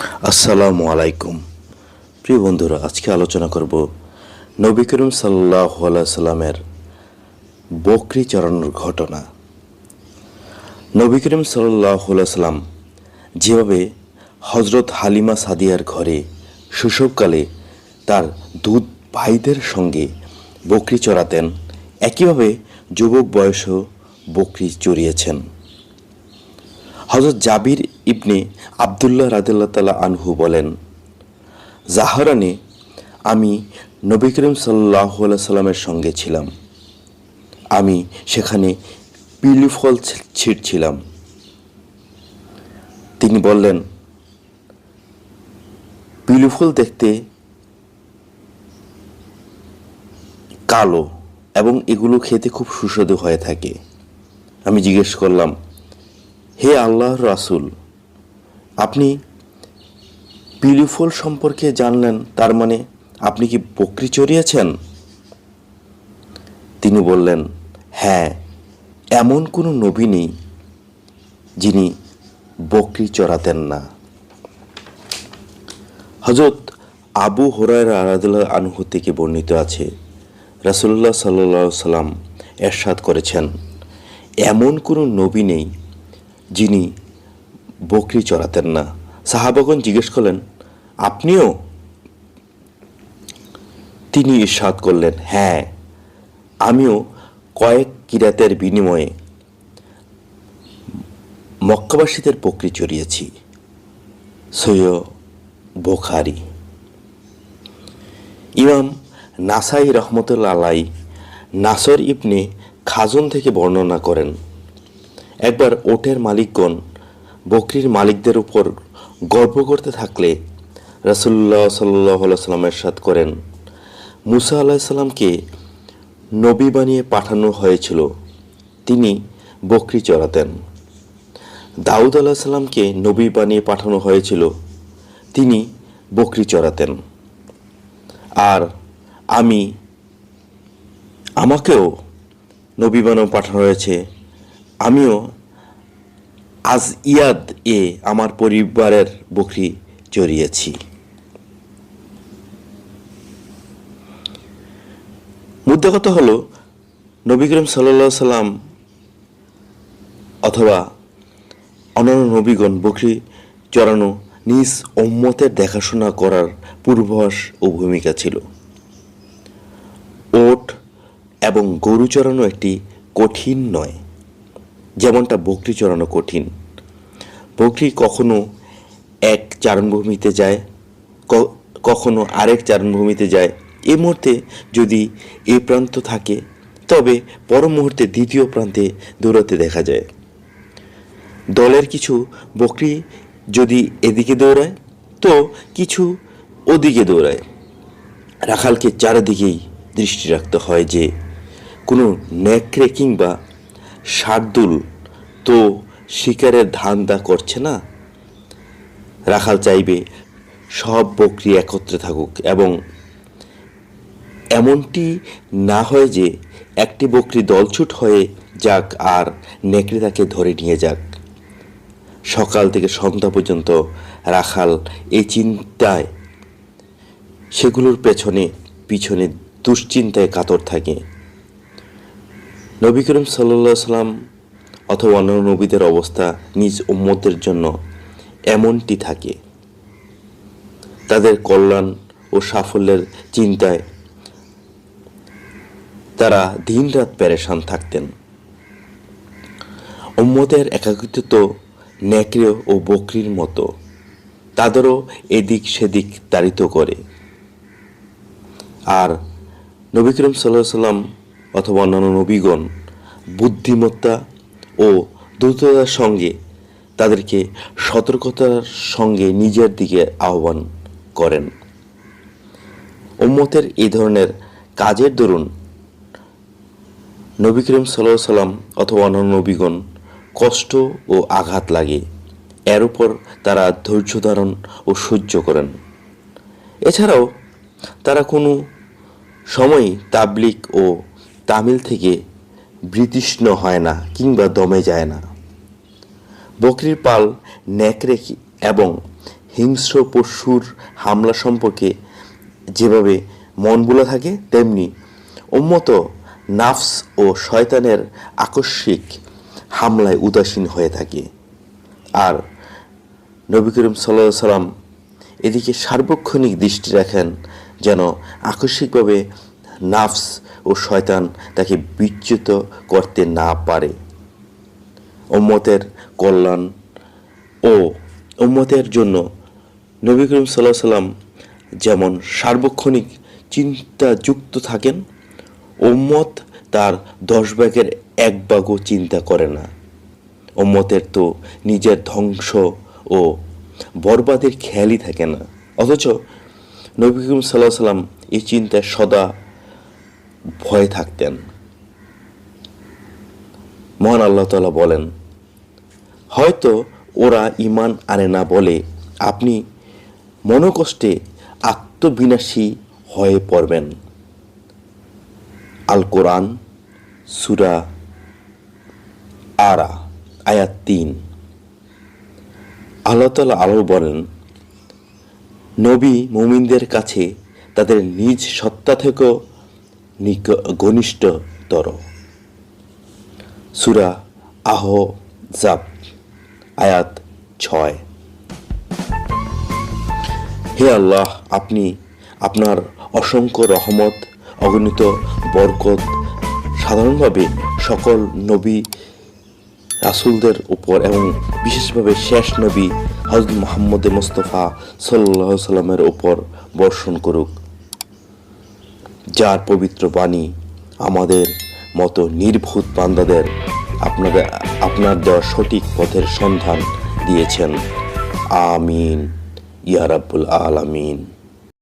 আসসালামু আলাইকুম। প্রিয় বন্ধুরা, আজকে আলোচনা করব নবী করিম সাল্লাহ সাল্লামের বকরি চড়ানোর ঘটনা। নবী করিম সাল্লাহ সাল্লাম যেভাবে হজরত হালিমা সাদিয়ার ঘরে শৈশবকালে তার দুধ ভাইদের সঙ্গে বকরি চড়াতেন, একইভাবে যুবক বয়সেও বকরি চড়িয়েছেন। হজরত জাবির ইবনে আবদুল্লাহ রাদিল্লা তালা আনহু বলেন, জাহারানে, আমি নবী করিম সাল্লাহ সাল্লামের সঙ্গে ছিলাম। আমি সেখানে পিলি ফল ছিঁড়ছিলাম। তিনি বললেন পিলু ফুল দেখতে কালো এবং এগুলো খেতে খুব সুস্বাদু হয়ে থাকে। আমি জিজ্ঞেস করলাম হে আল্লাহ রাসূল, আপনি পিলিফল সম্পর্কে জানলেন, তার মানে আপনি কি বকরি চড়িয়েছেন? তিনি বললেন হ্যাঁ এমন কোনো নবী নেই যিনি বকরি চড়াতেন না। হজরত আবু হরায়রা আরাদুল্লাহ আনহু থেকে বর্ণিত আছে রাসুল্লাহ সাল্লাহ সাল্লাম এরশাদ করেছেন, এমন কোনো নবী নেই যিনি বকরি চড়াতেন না। সাহাবাগন জিজ্ঞেস করলেন, আপনিও তিনি ইরশাদ করলেন? হ্যাঁ আমিও কয়েক কিরাতের বিনিময়ে মক্কাবাসীদের বকরি চড়িয়েছি। সৈয় বোখারি। ইমাম নাসাই রহমতুল্লা আলাই নাসর ইবনে খাজুন থেকে বর্ণনা করেন একবার ওটের মালিকগণ, বকরির মালিকদের উপর গর্ব করতে থাকলে রাসুল্লাহ সাল্লাহ সাল্লাম এরশাদ করেন। মুসা আলাহিসাল্লামকে নবী বানিয়ে পাঠানো হয়েছিল। তিনি বকরি চড়াতেন। দাউদ আলাহ সাল্লামকে নবী বানিয়ে পাঠানো হয়েছিল। তিনি বকরি চড়াতেন। আর আমি, আমাকেও নবী বানাও পাঠানো হয়েছে। আমিও আজ ইয়াদ এ আমার পরিবারের বকরি চড়িয়েছি মুদ্রা কথা হলো নবী সাল্লা সাল্লাম অথবা অন্যান্য নবীগণ বকরি চড়ানো নিজ উম্মতের দেখাশোনা করার পূর্বাভাস ও ভূমিকা ছিল। ওট এবং গরু চড়ানো একটি কঠিন নয়। যেমনটা বকরি চড়ানো কঠিন। বকরি কখনো এক চারণভূমিতে যায় কখনো আরেক চারণভূমিতে যায়। এ মুহূর্তে যদি এ প্রান্ত থাকে, তবে পর মুহূর্তে দ্বিতীয় প্রান্তে দৌড়াতে দেখা যায়। দলের কিছু বকরি যদি এদিকে দৌড়ায়, তো কিছু ওদিকে দৌড়ায়। রাখালকে চারিদিকেই দৃষ্টি রাখতে হয় যে, কোনো নেকড়ে কিংবা শার্দুল তো শিকারের ধান্দা করছে না? রাখাল চাইবে, সব বকরি একত্রে থাকুক এবং এমনটি না হয় যে একটি বকরি দলছুট হয়ে যাক আর নেকড়ে তাকে ধরে নিয়ে যাক। সকাল থেকে সন্ধ্যা পর্যন্ত রাখাল এই চিন্তায়, সেগুলোর পেছনে পিছনে দুশ্চিন্তায় কাতর থাকে। নবী করিম সাল্লা সাল্লাম অথবা অন্যান্য নবীদের অবস্থা নিজ উম্মতের জন্য এমনটি থাকে। তাদের কল্যাণ ও সাফল্যের চিন্তায় তারা দিনরাত প্যারেশান থাকতেন। উম্মতের একাকিত্ব নেকড়ে ও বকরির মতো, তাদেরও এদিক সেদিক তাড়িত করে। আর নবী করিম সাল্লাহ সাল্লাম অথবা অন্যান্য নবীগণ বুদ্ধিমত্তা ও দ্রুততার সঙ্গে তাদেরকে সতর্কতার সঙ্গে নিজের দিকে আহ্বান করেন। উম্মতের এই ধরনের কাজের দরুন নবী করিম সাল্লাহ সাল্লাম অথবা অন্যান্য নবীগণ কষ্ট ও আঘাত লাগে। এর উপর তারা ধৈর্য ধারণ ও সহ্য করেন। এছাড়াও তারা কোনো সময়ই তাবলিক ও তামিল থেকে বিতৃষ্ণ হয় না কিংবা দমে যায় না। বকরির পাল নেকড়ে এবং হিংস্র পশুর হামলা সম্পর্কে যেভাবে মন বলে থাকে, তেমনি উম্মত নাফস ও শয়তানের আকস্মিক হামলায় উদাসীন হয়ে থাকে। আর নবী করিম সাল্লাহ সাল্লাম এদিকে সার্বক্ষণিক দৃষ্টি রাখেন যেন আকস্মিকভাবে নাফস ও শয়তান তাকে বিচ্যুত করতে না পারে। উম্মতের কল্যাণ ও উম্মতের জন্য নবী করিম সাল্লাহ সাল্লাম যেমন সার্বক্ষণিক চিন্তাযুক্ত থাকেন, উম্মত তার দশ ভাগের এক ভাগও চিন্তা করে না। উম্মতের তো নিজের ধ্বংস ও বরবাদের খেয়ালই থাকে না। অথচ নবী করিম সাল্লাহ সাল্লাম এই চিন্তায় সদা ভয়ে থাকতেন। মহান আল্লাহ তালা বলেন, হয়তো ওরা ইমান আনে না বলে আপনি মনোকষ্টে আত্মবিনাশী হয়ে পড়বেন। আল কোরআন, সুরা আরা, আয়াত তিন। আল্লাহ তালা আরও বলেন, নবী মুমিনদের কাছে তাদের নিজ সত্তা থেকেও নিক- ঘনিষ্ঠতর সুরা আহ জাব আয়াত ছয়। হে আল্লাহ, আপনি আপনার অসংখ্য রহমত, অগণিত বরকত, সাধারণভাবে সকল নবী রাসূলদের উপর এবং বিশেষভাবে শেষ নবী হজরত মোহাম্মদ মোস্তফা সাল্লাহ সাল্লামের উপর বর্ষণ করুক। যার পবিত্র বাণী আমাদের মতো নির্ভূত বান্দাদের আপনাদের আপনার দেওয়া সঠিক পথের সন্ধান দিয়েছেন। আমিন। ইয়ারাবুল আলামিন।